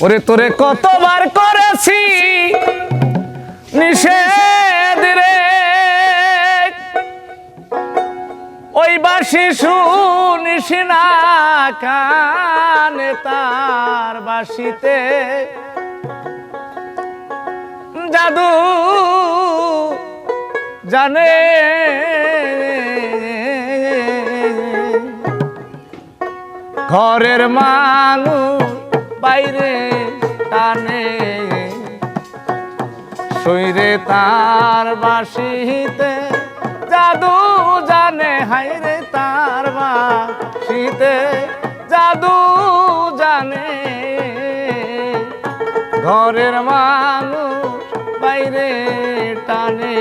ওরে তোরে কতবার করেছি? নিষেধ রে। ওই বাসি শুনিস না কানে তার বাসিতে। জাদু জানে। ঘরের মানুষ বাইরে টানে। শৈরে তার বাসিতে জাদু জানে হাইরে তার বাসিতে জাদু জানে। ঘরের মানুষ বাইরে টানে।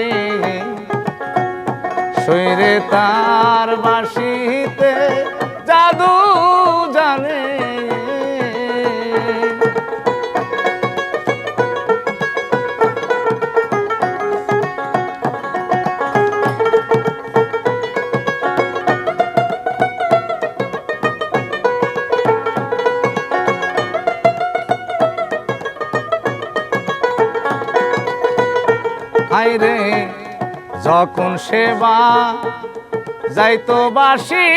শৈরে তার বাসিতে জাদু জানে। হাইরে যখন সেবা যাইতো বাসি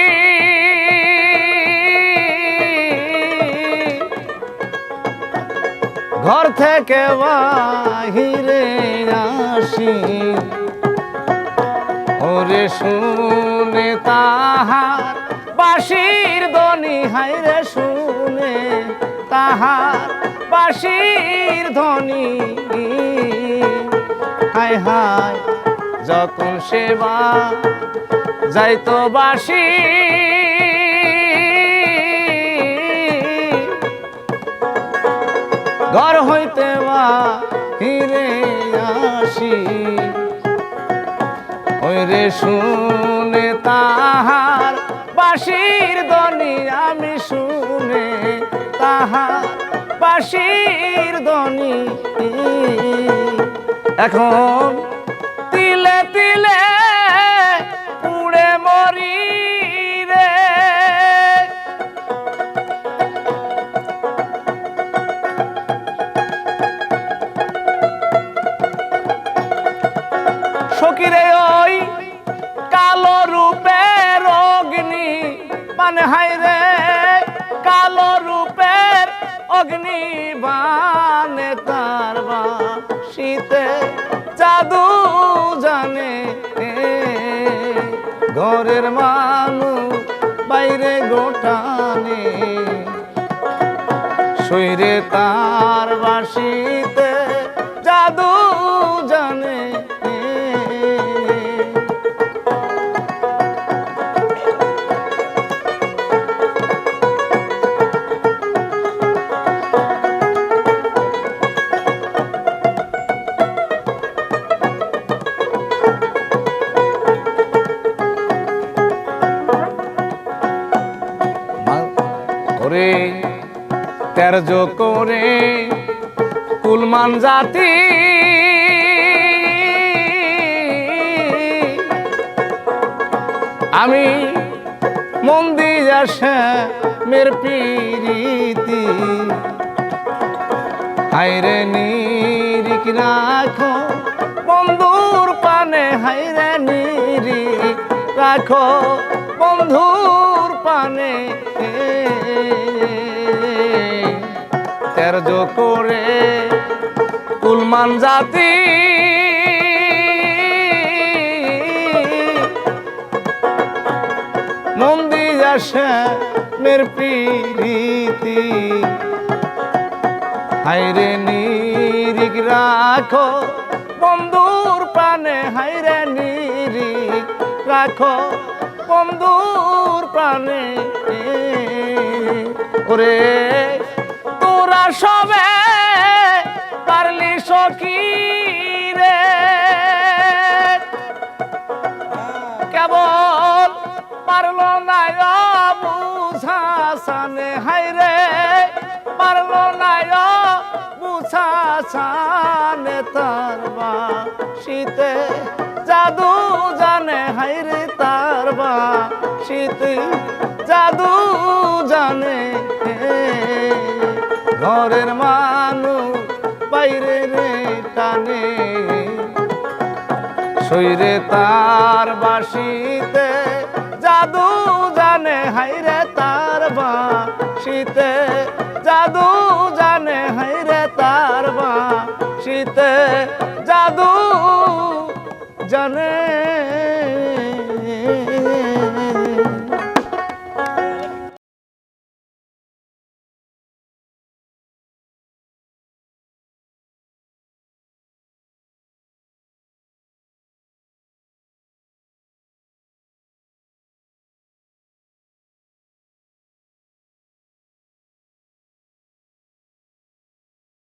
ঘর থেকে বাহিরে আসি। ওরে শুনে তাহার বাসির ধনী হাইরে শুনে তাহার বাসির ধনী হায় হায় যখন সেবা যাইতো বাসি ঘর হইতে বা হিরে আসি ওই রে শুনে তাহার বাসির দনি আমি শুনে, তাহার বাসির দনি এখন তিলে তিলে পুড়ে মরি রে। সকিরে ওই কালো রূপের অগ্নি মানে হাইরে কালো রূপের অগ্নি বানে তার শীতে জাদু জানে ঘরের মানু বাইরে গোটানে, শৈরে তার বাসিতে করে, তেরজ করে, কুলমান জাতি। আমি মন্দির আসে মের পিরিতি। হাইরে নিরিক রাখো বন্ধুর পানে হাইরে নিরিক রাখো। বন্ধুর পানে। তেরজ করে কুলমান জাতি। মন্দির আসে মের প্রীতি। হাইরে নিরিক রাখো বন্ধুর প্রাণে হাইরে নিরিক রাখো বন্ধুর প্রাণে। ওরে, তোরা সবে পারলি সখী রে। কেবল পারল না বুঝা সানে হাইরে পারল না বুঝা সানে তার শীতে জাদু জানে হাই রে, তার শীতে জাদু জানে। ঘরের মানুষ বাইরে রে টানে। শৈরে তার বাসিতে জাদু জানে হাইরে তার বাসিতে জাদু জানে হাইরে তার বাসিতে জাদু জানে।